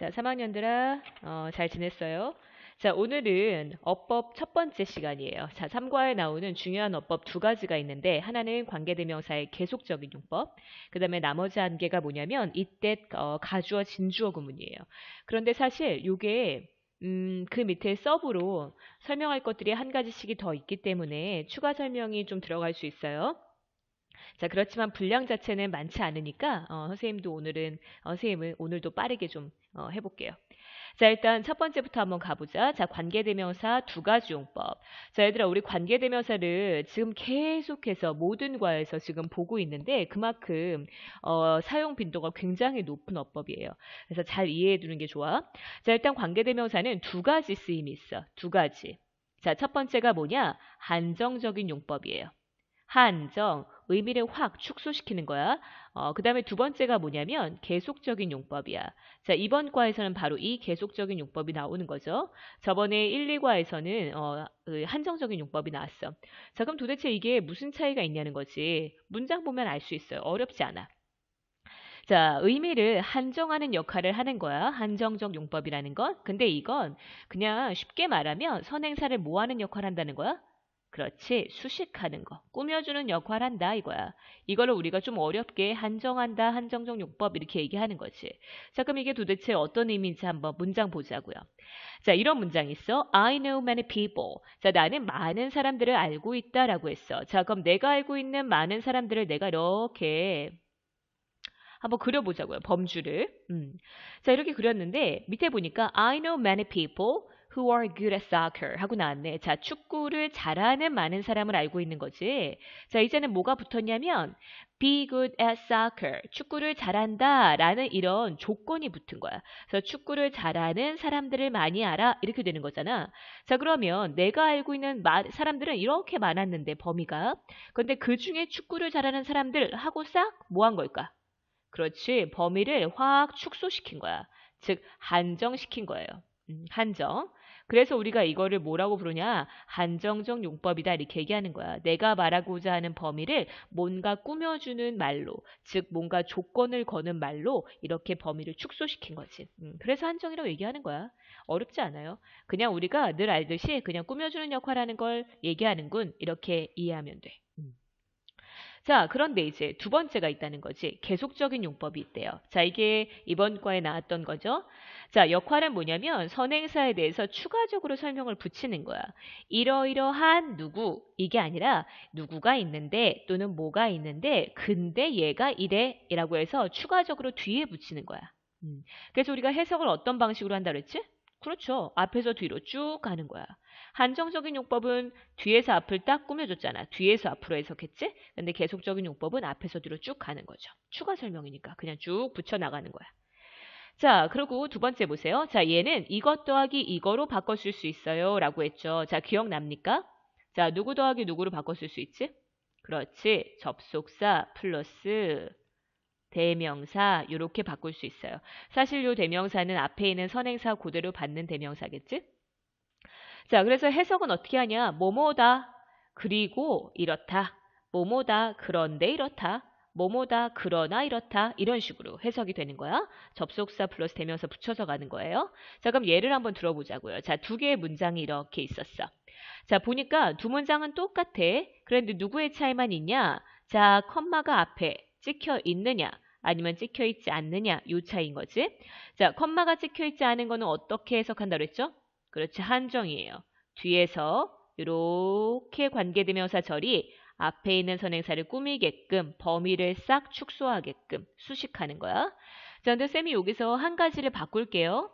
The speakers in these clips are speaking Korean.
자, 3학년들아, 어, 잘 지냈어요? 자, 오늘은 어법 첫 번째 시간이에요. 자, 3과에 나오는 중요한 어법 두 가지가 있는데, 하나는 관계대명사의 계속적인 용법, 그 다음에 나머지 한 개가 뭐냐면, 이때 어, 가주어, 진주어 구문이에요. 그런데 사실 요게 음, 그 밑에 서브로 설명할 것들이 한 가지씩이 더 있기 때문에 추가 설명이 좀 들어갈 수 있어요. 자, 그렇지만 분량 자체는 많지 않으니까 어, 선생님도 오늘은 어, 선생님은 오늘도 빠르게 좀 어, 해볼게요. 자, 일단 첫 번째부터 한번 가보자. 자, 관계대명사 두 가지 용법. 자, 얘들아, 우리 관계대명사를 지금 계속해서 모든 과에서 지금 보고 있는데 그만큼 어, 사용 빈도가 굉장히 높은 어법이에요. 그래서 잘 이해해 두는 게 좋아. 자, 일단 관계대명사는 두 가지 쓰임이 있어. 두 가지. 자, 첫 번째가 뭐냐? 한정적인 용법이에요. 한정, 의미를 확 축소시키는 거야. 어, 그 다음에 두 번째가 뭐냐면 계속적인 용법이야. 자, 이번 과에서는 바로 이 계속적인 용법이 나오는 거죠. 저번에 1, 2과에서는 어, 그 한정적인 용법이 나왔어. 자, 그럼 도대체 이게 무슨 차이가 있냐는 거지. 문장 보면 알 수 있어요. 어렵지 않아. 자, 의미를 한정하는 역할을 하는 거야. 한정적 용법이라는 건. 근데 이건 그냥 쉽게 말하면 선행사를 뭐하는 역할을 한다는 거야? 그렇지. 수식하는 거. 꾸며주는 역할 한다 이거야. 이거를 우리가 좀 어렵게 한정한다, 한정적 용법 이렇게 얘기하는 거지. 자, 그럼 이게 도대체 어떤 의미인지 한번 문장 보자고요. 자, 이런 문장이 있어. I know many people. 자, 나는 많은 사람들을 알고 있다라고 했어. 자, 그럼 내가 알고 있는 많은 사람들을 내가 이렇게 한번 그려보자고요. 범주를. 음. 자, 이렇게 그렸는데 밑에 보니까 I know many people who are good at soccer 하고 나왔네. 자, 축구를 잘하는 많은 사람을 알고 있는 거지. 자, 이제는 뭐가 붙었냐면 be good at soccer. 축구를 잘한다 라는 이런 조건이 붙은 거야. 그래서 축구를 잘하는 사람들을 많이 알아. 이렇게 되는 거잖아. 자, 그러면 내가 알고 있는 사람들은 이렇게 많았는데 범위가. 근데 그 중에 축구를 잘하는 사람들 하고 싹 뭐 한 걸까? 그렇지. 범위를 확 축소시킨 거야. 즉, 한정시킨 거예요. 음, 한정. 그래서 우리가 이거를 뭐라고 부르냐? 한정적 용법이다 이렇게 얘기하는 거야. 내가 말하고자 하는 범위를 뭔가 꾸며주는 말로, 즉 뭔가 조건을 거는 말로 이렇게 범위를 축소시킨 거지. 음, 그래서 한정이라고 얘기하는 거야. 어렵지 않아요. 그냥 우리가 늘 알듯이 그냥 꾸며주는 역할하는 걸 얘기하는군. 이렇게 이해하면 돼. 음. 자, 그런데 이제 두 번째가 있다는 거지. 계속적인 용법이 있대요. 자, 이게 이번 과에 나왔던 거죠. 자, 역할은 뭐냐면 선행사에 대해서 추가적으로 설명을 붙이는 거야. 이러이러한 누구 이게 아니라 누구가 있는데 또는 뭐가 있는데 근데 얘가 이래 이라고 해서 추가적으로 뒤에 붙이는 거야. 음. 그래서 우리가 해석을 어떤 방식으로 한다 그랬지? 그렇죠. 앞에서 뒤로 쭉 가는 거야. 한정적인 용법은 뒤에서 앞을 딱 꾸며줬잖아. 뒤에서 앞으로 해석했지? 근데 계속적인 용법은 앞에서 뒤로 쭉 가는 거죠. 추가 설명이니까 그냥 쭉 붙여 나가는 거야. 자, 그리고 두 번째 보세요. 자, 얘는 이것 더하기 이거로 바꿔 쓸 수 있어요. 라고 했죠. 자, 기억납니까? 자, 누구 더하기 누구로 바꿔 쓸 수 있지? 그렇지. 접속사 플러스 대명사 이렇게 바꿀 수 있어요. 사실 요 대명사는 앞에 있는 선행사 그대로 받는 대명사겠지? 자, 그래서 해석은 어떻게 하냐? 뭐뭐다. 그리고 이렇다. 뭐뭐다. 그런데 이렇다. 뭐뭐다. 그러나 이렇다. 이런 식으로 해석이 되는 거야. 접속사 플러스 대명사 붙여서 가는 거예요. 자, 그럼 예를 한번 들어보자고요. 자, 두 개의 문장이 이렇게 있었어. 자, 보니까 두 문장은 똑같아. 그런데 누구의 차이만 있냐? 자, 컴마가 앞에 찍혀 있느냐? 아니면 찍혀 있지 않느냐? 요 차이인 거지. 자, 컴마가 찍혀 있지 않은 거는 어떻게 해석한다 그랬죠? 그렇지 한정이에요. 뒤에서 이렇게 관계대명사 절이 앞에 있는 선행사를 꾸미게끔 범위를 싹 축소하게끔 수식하는 거야. 자, 근데 쌤이 여기서 한 가지를 바꿀게요.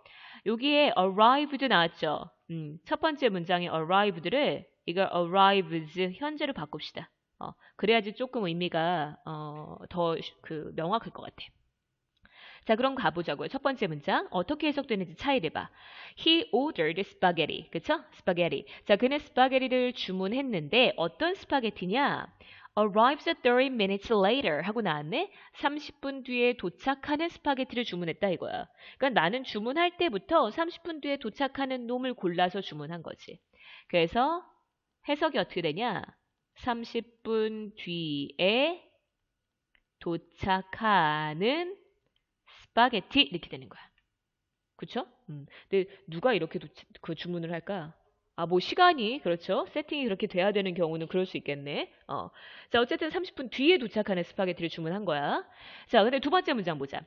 여기에 arrived 나왔죠. 음, 첫 번째 문장의 arrived를 이걸 arrives 현재로 바꿉시다. 어, 그래야지 조금 의미가 어, 더 그 명확할 것 같아. 자, 그럼 가보자고요. 첫 번째 문장 어떻게 해석되는지 차이를 봐. He ordered spaghetti. 그쵸? spaghetti. 자, 그는 스파게티를 주문했는데 어떤 스파게티냐? arrives 30 minutes later 하고 나왔네. 30분 뒤에 도착하는 스파게티를 주문했다 이거야. 그러니까 나는 주문할 때부터 30분 뒤에 도착하는 놈을 골라서 주문한 거지. 그래서 해석이 어떻게 되냐? 30분 뒤에 도착하는 스파게티 이렇게 되는 거야. 그쵸? 음. 근데 누가 이렇게 도, 그 주문을 할까? 아, 뭐 시간이 그렇죠. 세팅이 그렇게 돼야 되는 경우는 그럴 수 있겠네. 어. 자, 어쨌든 30분 뒤에 도착하는 스파게티를 주문한 거야. 자, 근데 두 번째 문장 보자.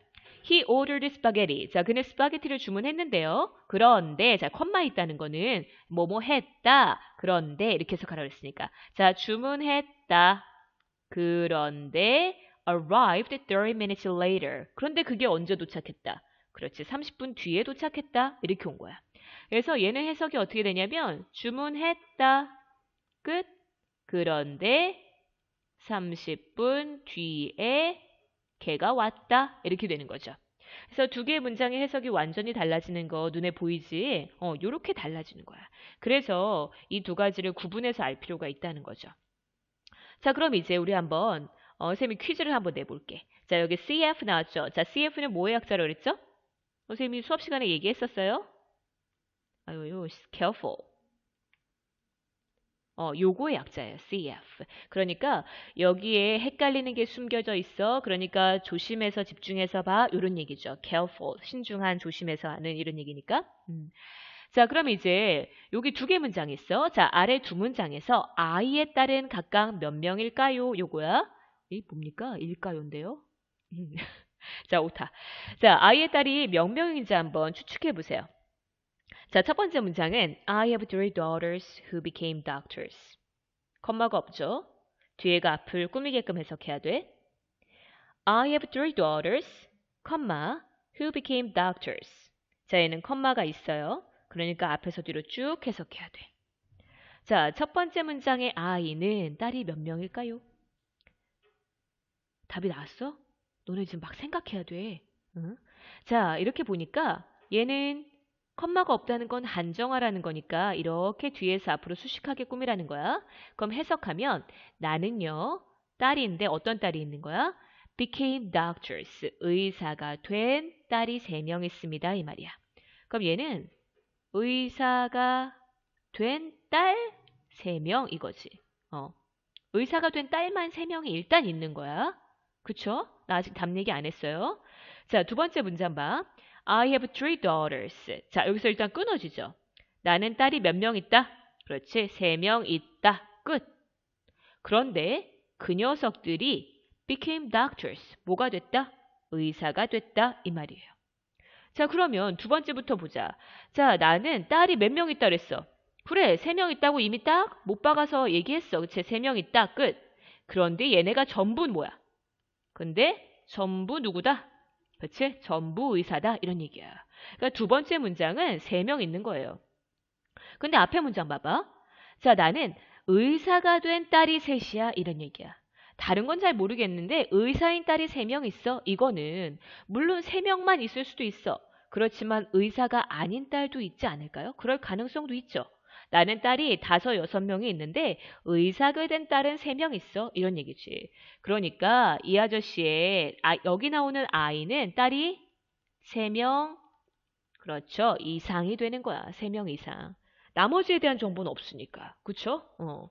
He ordered spaghetti. 자, 그는 스파게티를 주문했는데요. 그런데 자, 컴마 있다는 거는 뭐뭐 했다. 그런데 이렇게 해석하라고 했으니까. 자, 주문했다. 그런데 arrived 30 minutes later. 그런데 그게 언제 도착했다? 그렇지. 30분 뒤에 도착했다. 이렇게 온 거야. 그래서 얘는 해석이 어떻게 되냐면 주문했다. 끝. 그런데 30분 뒤에 걔가 왔다. 이렇게 되는 거죠. 그래서 두 개의 문장의 해석이 완전히 달라지는 거 눈에 보이지? 어, 요렇게 달라지는 거야. 그래서 이 두 가지를 구분해서 알 필요가 있다는 거죠. 자, 그럼 이제 우리 한번 어, 쌤이 퀴즈를 한번 내볼게. 자, 여기 CF 나왔죠? 자, CF는 뭐의 약자라고 그랬죠? 선생님이 수업 시간에 얘기했었어요? 아유, careful. 어, 요거의 약자예요. CF. 그러니까 여기에 헷갈리는 게 숨겨져 있어. 그러니까 조심해서 집중해서 봐. 요런 얘기죠. careful. 신중한 조심해서 하는 이런 얘기니까. 음. 자, 그럼 이제 여기 두 개 문장 있어. 자, 아래 두 문장에서 아이에 따른 각각 몇 명일까요? 요거야. 이 뭡니까? 일까요인데요. 음. 자, 오타. 자, 아이의 딸이 몇 명인지 한번 추측해 보세요. 자, 첫 번째 문장은 I have three daughters who became doctors. 컴마가 없죠. 뒤에가 앞을 꾸미게끔 해석해야 돼. I have three daughters, 컴마, who became doctors. 자, 얘는 컴마가 있어요. 그러니까 앞에서 뒤로 쭉 해석해야 돼. 자, 첫 번째 문장의 I는 딸이 몇 명일까요? 답이 나왔어? 너네 지금 막 생각해야 돼. 응? 자, 이렇게 보니까 얘는 컴마가 없다는 건 한정화라는 거니까 이렇게 뒤에서 앞으로 수식하게 꾸미라는 거야. 그럼 해석하면 나는요. 딸인데 어떤 딸이 있는 거야? became doctors. 의사가 된 딸이 3명 있습니다. 이 말이야. 그럼 얘는 의사가 된 딸 3명 이거지. 어. 의사가 된 딸만 3명이 일단 있는 거야. 그쵸? 나 아직 답 얘기 안 했어요. 자, 두 번째 문장 봐. I have three daughters. 자, 여기서 일단 끊어지죠. 나는 딸이 몇 명 있다? 그렇지. 세 명 있다. 끝. 그런데 그 녀석들이 became doctors. 뭐가 됐다? 의사가 됐다. 이 말이에요. 자, 그러면 두 번째부터 보자. 자, 나는 딸이 몇 명 있다 그랬어. 그래, 세 명 있다고 이미 딱 못 박아서 얘기했어. 그치? 세명 있다. 끝. 그런데 얘네가 전부 뭐야? 근데 전부 누구다? 그치? 전부 의사다. 이런 얘기야. 그러니까 두 번째 문장은 세 명 있는 거예요. 근데 앞에 문장 봐봐. 자, 나는 의사가 된 딸이 셋이야. 이런 얘기야. 다른 건 잘 모르겠는데 의사인 딸이 세 명 있어. 이거는 물론 세 명만 있을 수도 있어. 그렇지만 의사가 아닌 딸도 있지 않을까요? 그럴 가능성도 있죠. 나는 딸이 다섯 여섯 명이 있는데 의사가 된 딸은 세 명 있어. 이런 얘기지. 그러니까 이 아저씨의 아, 여기 나오는 아이는 딸이 세 명 그렇죠. 이상이 되는 거야. 세 명 이상. 나머지에 대한 정보는 없으니까. 그쵸? 어.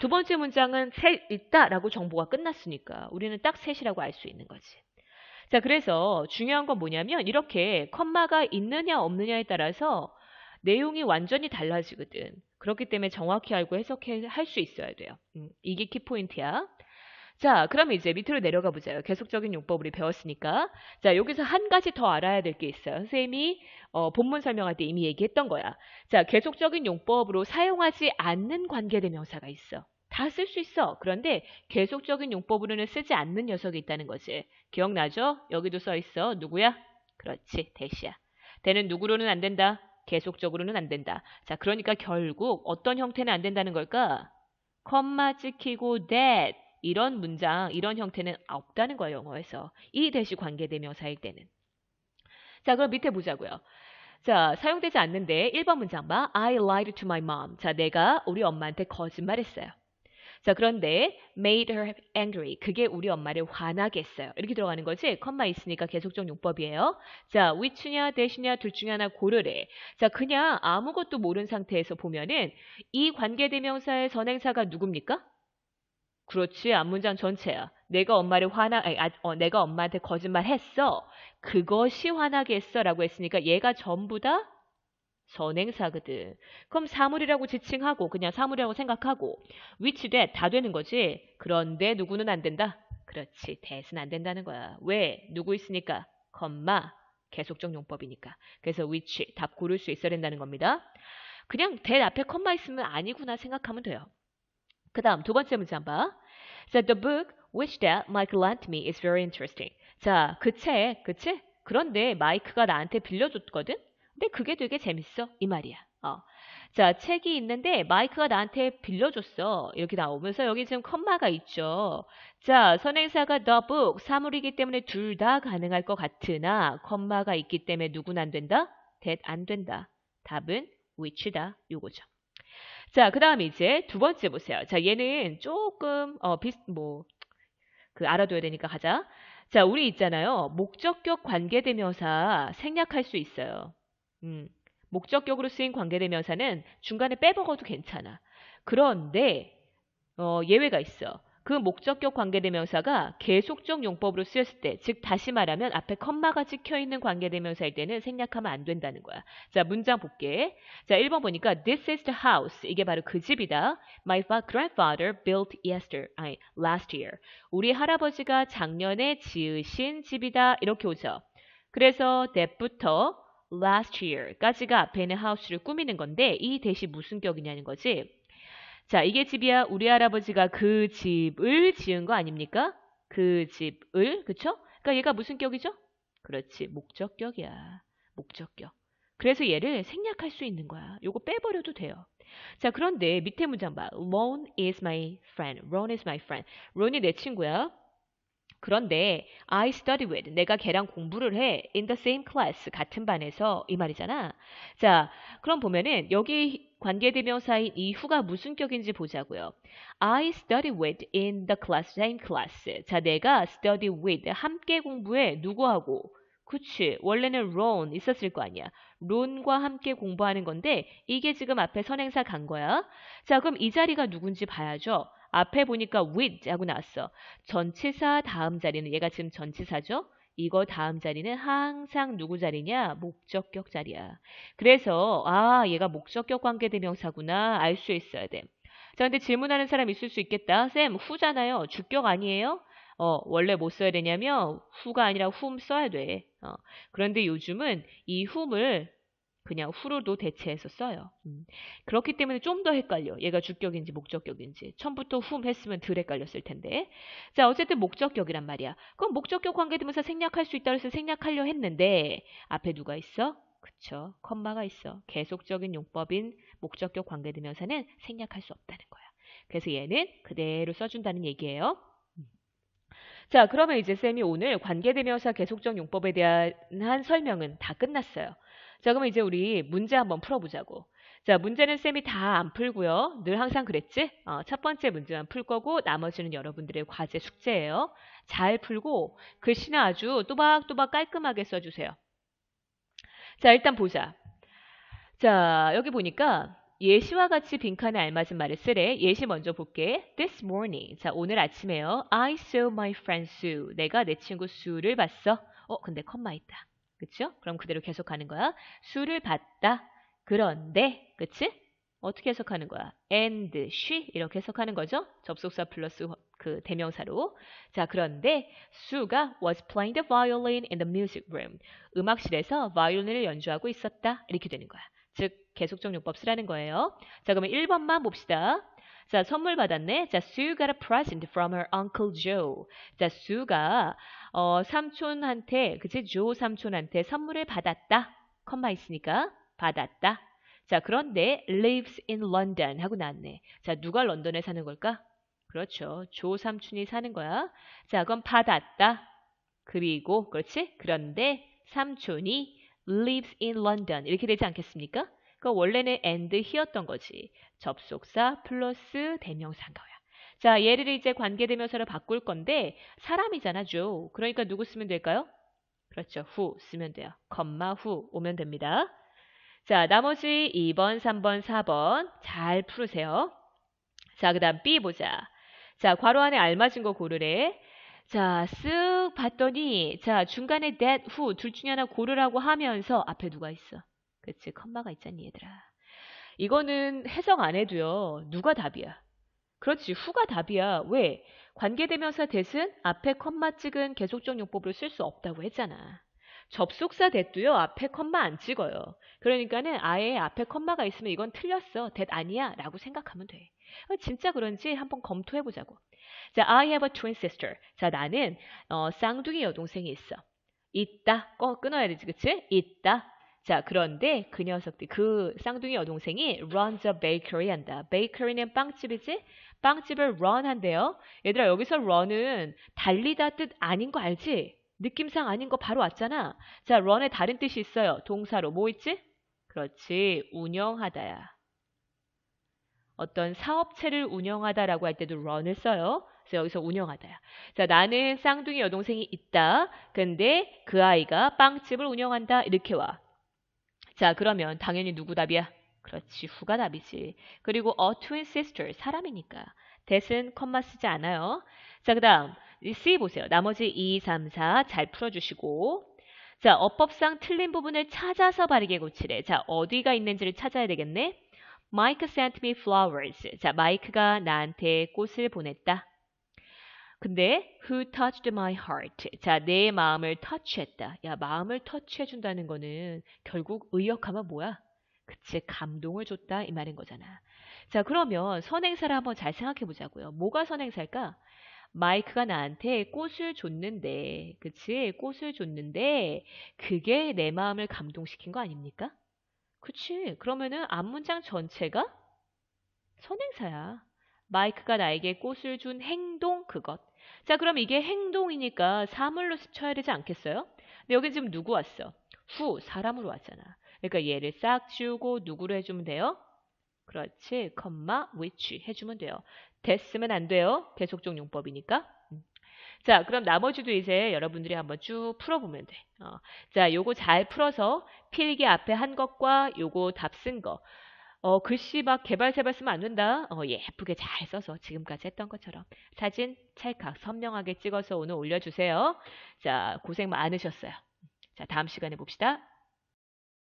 두 번째 문장은 셋 있다라고 정보가 끝났으니까 우리는 딱 셋이라고 알 수 있는 거지. 자, 그래서 중요한 건 뭐냐면 이렇게 컴마가 있느냐 없느냐에 따라서 내용이 완전히 달라지거든. 그렇기 때문에 정확히 알고 해석할 수 있어야 돼요. 음, 이게 키포인트야. 자, 그럼 이제 밑으로 내려가 보자요. 계속적인 용법 우리 배웠으니까. 자, 여기서 한 가지 더 알아야 될 게 있어요. 선생님이 어, 본문 설명할 때 이미 얘기했던 거야. 자, 계속적인 용법으로 사용하지 않는 관계대명사가 있어. 다 쓸 수 있어. 그런데 계속적인 용법으로는 쓰지 않는 녀석이 있다는 거지. 기억나죠? 여기도 써 있어. 누구야? 그렇지. 대시야. 대는 누구로는 안 된다. 계속적으로는 안 된다. 자, 그러니까 결국 어떤 형태는 안 된다는 걸까? 컴마 찍히고 that 이런 문장, 이런 형태는 없다는 거예요, 영어에서. 이 대시 관계대명사일 때는. 자, 그럼 밑에 보자고요. 자, 사용되지 않는데 1번 문장 봐. I lied to my mom. 자, 내가 우리 엄마한테 거짓말했어요. 자, 그런데 made her angry. 그게 우리 엄마를 화나게 했어요. 이렇게 들어가는 거지. 컴마 있으니까 계속적 용법이에요. 자, which냐, that이냐 둘 중에 하나 고르래. 자, 그냥 아무것도 모르는 상태에서 보면은 이 관계대명사의 선행사가 누굽니까? 그렇지. 앞문장 전체야. 내가 엄마를 화나, 아, 어, 내가 엄마한테 거짓말 했어. 그것이 화나게 했어라고 했으니까 얘가 전부 다 선행사거든. 그럼 사물이라고 지칭하고 그냥 사물이라고 생각하고 which that 다 되는 거지. 그런데 누구는 안 된다. 그렇지. that은 안 된다는 거야. 왜? 누구 있으니까? 컴마 계속적 용법이니까. 그래서 which 답 고를 수 있어야 된다는 겁니다. 그냥 that 앞에 컴마 있으면 아니구나 생각하면 돼요. 그 다음 두 번째 문제 한번 봐. So the book which that Mike lent me is very interesting. 자, 그 책, 그치? 그런데 마이크가 나한테 빌려줬거든? 근데 그게 되게 재밌어. 이 말이야. 어. 자, 책이 있는데 마이크가 나한테 빌려줬어. 이렇게 나오면서 여기 지금 컴마가 있죠. 자, 선행사가 the book, 사물이기 때문에 둘 다 가능할 것 같으나 컴마가 있기 때문에 누군 안 된다? that 안 된다. 답은 which다. 요거죠. 자, 그 다음 이제 두 번째 보세요. 자, 얘는 조금 어, 비슷 뭐 그 알아둬야 되니까 가자. 자, 우리 있잖아요. 목적격 관계대명사 생략할 수 있어요. 음, 목적격으로 쓰인 관계대명사는 중간에 빼먹어도 괜찮아. 그런데 어, 예외가 있어. 그 목적격 관계대명사가 계속적 용법으로 쓰였을 때, 즉 다시 말하면 앞에 컴마가 찍혀 있는 관계대명사일 때는 생략하면 안 된다는 거야. 자, 문장 볼게. 자, 1번 보니까 this is the house. 이게 바로 그 집이다. My grandfather built yesterday, last year. 우리 할아버지가 작년에 지으신 집이다. 이렇게 오죠. 그래서 that부터 last year까지가 house를 꾸미는 건데 이 대시 무슨 격이냐는 거지. 자, 이게 집이야. 우리 할아버지가 그 집을 지은 거 아닙니까? 그 집을, 그쵸? 그러니까 얘가 무슨 격이죠? 그렇지, 목적격이야. 목적격. 그래서 얘를 생략할 수 있는 거야. 요거 빼버려도 돼요. 자, 그런데 밑에 문장 봐. Ron is my friend. Ron is my friend. 론이 내 친구야. 그런데 I study with 내가 걔랑 공부를 해 in the same class 같은 반에서 이 말이잖아. 자, 그럼 보면은 여기 관계대명사인 이 후가 무슨 격인지 보자고요. I study with in the class same class. 자, 내가 study with 함께 공부해 누구하고? 그치. 원래는 론 있었을 거 아니야. 론과 함께 공부하는 건데 이게 지금 앞에 선행사 간 거야. 자, 그럼 이 자리가 누군지 봐야죠. 앞에 보니까 with 하고 나왔어. 전치사 다음 자리는 얘가 지금 전치사죠? 이거 다음 자리는 항상 누구 자리냐? 목적격 자리야. 그래서 아 얘가 목적격 관계대명사구나 알 수 있어야 돼. 자 근데 질문하는 사람 있을 수 있겠다. 쌤 후잖아요. 주격 아니에요? 어 원래 뭐 써야 되냐면 후가 아니라 훔 써야 돼. 어, 그런데 요즘은 이 훔을 그냥 후로도 대체해서 써요. 음. 그렇기 때문에 좀 더 헷갈려. 얘가 주격인지 목적격인지. 처음부터 훔 했으면 덜 헷갈렸을 텐데. 자, 어쨌든 목적격이란 말이야. 그럼 목적격 관계되면서 생략할 수 있다 그래서 생략하려 했는데 앞에 누가 있어? 그쵸. 컴마가 있어. 계속적인 용법인 목적격 관계되면서는 생략할 수 없다는 거야. 그래서 얘는 그대로 써준다는 얘기예요. 음. 자, 그러면 이제 쌤이 오늘 관계대명사 계속적 용법에 대한 한 설명은 다 끝났어요. 자, 그러면 이제 우리 문제 한번 풀어보자고. 자, 문제는 쌤이 다 안 풀고요. 늘 항상 그랬지? 어, 첫 번째 문제만 풀 거고 나머지는 여러분들의 과제 숙제예요. 잘 풀고 글씨는 아주 또박또박 깔끔하게 써주세요. 자, 일단 보자. 자, 여기 보니까 예시와 같이 빈칸에 알맞은 말을 쓰래. 예시 먼저 볼게. This morning. 자, 오늘 아침에요. I saw my friend Sue. 내가 내 친구 수를 봤어. 어, 근데 컴마 있다. 그쵸? 그럼 그대로 계속하는 거야. 수를 봤다. 그런데, 그치? 어떻게 해석하는 거야? and, she 이렇게 해석하는 거죠. 접속사 플러스 그 대명사로. 자, 그런데 수가 was playing the violin in the music room. 음악실에서 바이올린을 연주하고 있었다. 이렇게 되는 거야. 즉, 계속적 용법 쓰라는 거예요. 자, 그러면 1번만 봅시다. 자, 선물 받았네. 자, Sue got a present from her uncle Joe. 자, 수가 어, 삼촌한테, 그치? 조 삼촌한테 선물을 받았다. 컴마 있으니까 받았다. 자, 그런데 lives in London 하고 나왔네. 자, 누가 런던에 사는 걸까? 그렇죠. 조 삼촌이 사는 거야. 자, 그럼 받았다. 그리고 그렇지? 그런데 삼촌이 lives in London 이렇게 되지 않겠습니까? 그 원래는 and he였던 거지. 접속사 플러스 대명사인 거야. 자, 얘를 이제 관계대명사로 바꿀 건데 사람이잖아, 죠. 그러니까 누구 쓰면 될까요? 그렇죠. 후 쓰면 돼요. 컴마 후 오면 됩니다. 자, 나머지 2번, 3번, 4번 잘 풀으세요. 자, 그 다음 B 보자. 자, 괄호 안에 알맞은 거 고르래. 자, 쓱 봤더니 자, 중간에 that, who 둘 중에 하나 고르라고 하면서 앞에 누가 있어? 그치, 컴마가 있잖니 얘들아. 이거는 해석 안 해도요. 누가 답이야? 그렇지, who가 답이야. 왜? 관계대명사 대신 앞에 컴마 찍은 계속적 용법으로 쓸수 없다고 했잖아. 접속사 대도요 앞에 컴마 안 찍어요. 그러니까는 아예 앞에 컴마가 있으면 이건 틀렸어. that 아니야 라고 생각하면 돼. 어, 진짜 그런지 한번 검토해 보자고. 자, I have a twin sister. 자, 나는 어, 쌍둥이 여동생이 있어. 있다. 꺼 끊어야 되지, 그치? 있다. 자, 그런데 그 녀석들, 그 쌍둥이 여동생이 runs a bakery 한다. bakery는 빵집이지? 빵집을 run 한대요. 얘들아, 여기서 run은 달리다 뜻 아닌 거 알지? 느낌상 아닌 거 바로 왔잖아. 자, run에 다른 뜻이 있어요. 동사로 뭐 있지? 그렇지, 운영하다야. 어떤 사업체를 운영하다라고 할 때도 run을 써요. 그래서 여기서 운영하다야. 자, 나는 쌍둥이 여동생이 있다. 근데 그 아이가 빵집을 운영한다. 이렇게 와. 자, 그러면 당연히 누구 답이야? 그렇지, 후가 답이지. 그리고 a twin sister, 사람이니까. 대신 컴마 쓰지 않아요. 자, 그 다음 C 보세요. 나머지 2, 3, 4 잘 풀어주시고 자, 어법상 틀린 부분을 찾아서 바르게 고치래. 자, 어디가 있는지를 찾아야 되겠네. Mike sent me flowers. 자, 마이크가 나한테 꽃을 보냈다. 근데 who touched my heart? 자, 내 마음을 터치했다. 야, 마음을 터치해 준다는 거는 결국 의역하면 뭐야? 그치, 감동을 줬다 이 말인 거잖아. 자, 그러면 선행사를 한번 잘 생각해 보자고요. 뭐가 선행사일까? 마이크가 나한테 꽃을 줬는데, 그치? 꽃을 줬는데, 그게 내 마음을 감동시킨 거 아닙니까? 그치? 그러면은 앞문장 전체가 선행사야. 마이크가 나에게 꽃을 준 행동 그것. 자, 그럼 이게 행동이니까 사물로 스쳐야 되지 않겠어요? 근데 여기 지금 누구 왔어? 후, 사람으로 왔잖아. 그러니까 얘를 싹 지우고 누구로 해주면 돼요? 그렇지, 컴마, which 해주면 돼요. 됐으면 안 돼요. 계속적 용법이니까. 음. 자, 그럼 나머지도 이제 여러분들이 한번 쭉 풀어보면 돼. 어. 자, 요거 잘 풀어서 필기 앞에 한 것과 요거 답 쓴 거. 어, 글씨 막 개발 세발 쓰면 안 된다. 어, 예쁘게 잘 써서 지금까지 했던 것처럼 사진 찰칵 선명하게 찍어서 오늘 올려주세요. 자, 고생 많으셨어요. 자, 다음 시간에 봅시다.